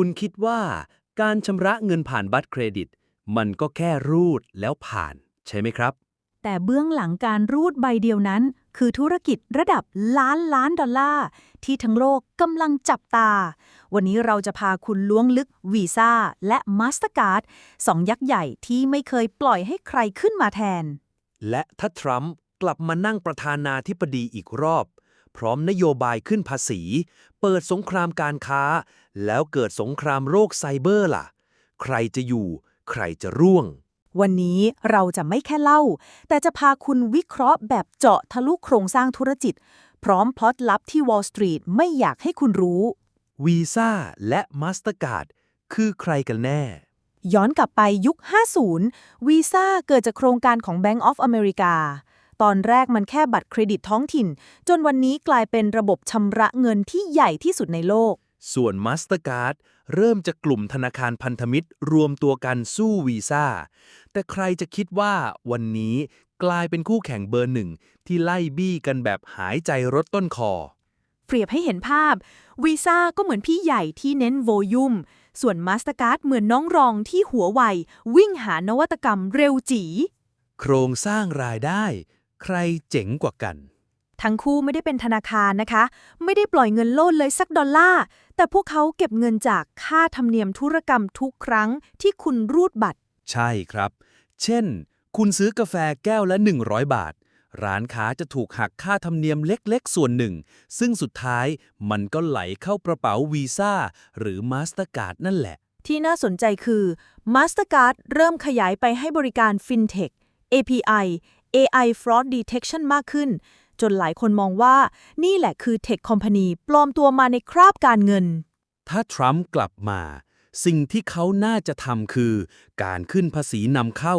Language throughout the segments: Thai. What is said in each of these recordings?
คุณคิดว่าการชำระเงินผ่านบัตรเครดิต มันก็แค่รูดแล้วผ่าน ใช่ไหมครับ แต่เบื้องหลังการรูดใบเดียวนั้น คือธุรกิจระดับล้านล้านดอลลาร์ ที่ทั้งโลกกำลังจับตา วันนี้เราจะพาคุณล้วงลึกวีซ่าและ Mastercard สองยักษ์ใหญ่ที่ไม่เคยปล่อยให้ใครขึ้นมาแทน และถ้าทรัมป์กลับมานั่งประธานาธิบดีอีกรอบ พร้อมนโยบายขึ้นภาษี เปิดสงครามการค้า แล้วเกิดสงครามโรคไซเบอร์ล่ะ ใครจะอยู่ ใครจะร่วง วันนี้เราจะไม่แค่เล่า แต่จะพาคุณวิเคราะห์แบบเจาะทะลุโครงสร้างธุรกิจ พร้อมพล็อตลับที่ Wall Street ไม่อยากให้คุณรู้วีซ่าและมาสเตอร์การ์ดคือใครกันแน่ ย้อนกลับไปยุค 50 วีซ่าเกิดจากโครงการของ Bank of America ตอนแรกมันแค่บัตรเครดิตท้องถิ่น จนวันนี้กลายเป็นระบบชำระเงินที่ใหญ่ที่สุดในโลก ส่วน Mastercard เริ่มจากกลุ่มธนาคารพันธมิตร รวมตัวกันสู้วีซ่า แต่ใครจะคิดว่าวันนี้กลายเป็นคู่แข่งเบอร์หนึ่ง ที่ไล่บี้กันแบบหายใจรถต้นคอ เปรียบให้เห็นภาพวีซ่าก็เหมือนพี่ใหญ่ที่เน้นโวลุ่มส่วน Mastercard เหมือนน้องรองที่หัวไว วิ่งหานวัตกรรมเร็วจีโครงสร้างรายได้ ใครเจ๋งกว่ากัน ทั้งคู่ไม่ได้เป็นธนาคารนะคะ ไม่ได้ปล่อยเงินโลดเลยสักดอลลาร์ แต่พวกเขาเก็บเงินจากค่าธรรมเนียมธุรกรรมทุกครั้งที่คุณรูดบัตร ใช่ครับ เช่น คุณซื้อกาแฟแก้วละ 100 บาท ร้านค้าจะถูกหักค่าธรรมเนียมเล็กๆ ส่วนหนึ่ง ซึ่งสุดท้ายมันก็ไหลเข้ากระเป๋าวีซ่าหรือมาสเตอร์การ์ดนั่นแหละ ที่น่าสนใจคือ Mastercard เริ่มขยายไปให้บริการ FinTech API AI Fraud Detection มากขึ้น จนหลายคนมองว่านี่แหละคือ Tech Company ปลอมตัวมาในคราบการเงิน ถ้าทรัมป์กลับมา สิ่งที่เขาน่าจะทำคือ การขึ้นภาษีนำเข้า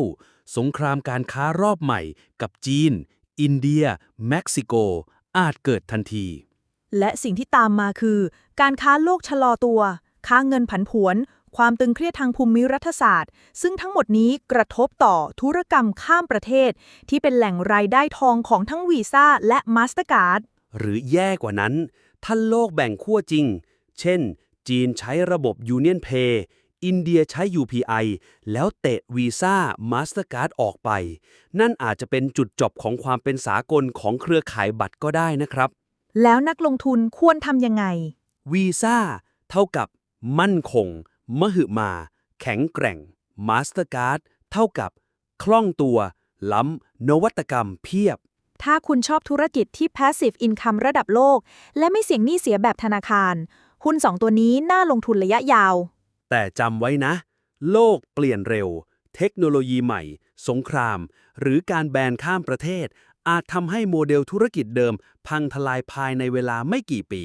สงครามการค้ารอบใหม่ กับจีน อินเดีย เม็กซิโก อาจเกิดทันที และสิ่งที่ตามมาคือ การค้าโลกชะลอตัวค่าเงินผันผวน ความตึงเครียดทางภูมิรัฐศาสตร์ ซึ่งทั้งหมดนี้กระทบต่อธุรกรรมข้ามประเทศ ที่เป็นแหล่งรายได้ทองของทั้งวีซ่าและมาสเตอร์การ์ดหรือแย่กว่านั้นถ้าโลกแบ่งขั้วจริง เช่น จีนใช้ระบบ Union Pay อินเดียใช้ UPI แล้วเตะวีซ่า Mastercard ออกไป นั่นอาจจะเป็นจุดจบของความเป็นสากลของเครือข่ายบัตรก็ได้นะครับ แล้วนักลงทุนควรทำยังไง วีซ่าเท่ากับมั่นคง มหึมา แข็งแกร่ง Mastercard เท่ากับ คล่องตัว ล้ำ นวัตกรรมเพียบ ถ้าคุณชอบธุรกิจที่ passive income ระดับโลก และไม่เสี่ยงหนี้เสียแบบธนาคาร หุ้นสองตัวนี้น่าลงทุนระยะยาว แต่จำไว้นะ โลกเปลี่ยนเร็ว เทคโนโลยีใหม่ สงคราม หรือการแบนข้ามประเทศ อาจทำให้โมเดลธุรกิจเดิม พังทลายภายในเวลาไม่กี่ปี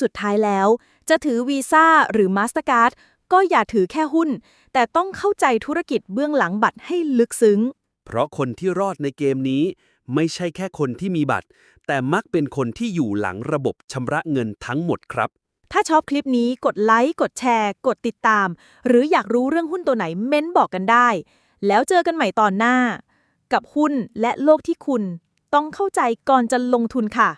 สุดท้ายแล้ว จะถือวีซ่าหรือ Mastercard ก็อย่าถือแค่หุ้น แต่ต้องเข้าใจธุรกิจเบื้องหลังบัตรให้ลึกซึ้ง เพราะคนที่รอดในเกมนี้ ไม่ใช่แค่คนที่มีบัตร แต่มักเป็นคนที่อยู่หลังระบบชำระเงินทั้งหมดครับ ถ้าชอบคลิปนี้กดไลค์กดแชร์ กดติดตาม หรืออยากรู้เรื่องหุ้นตัวไหนเม้นบอกกันได้ แล้วเจอกันใหม่ตอนหน้า กับหุ้นและโลกที่คุณ ต้องเข้าใจก่อนจะลงทุนค่ะ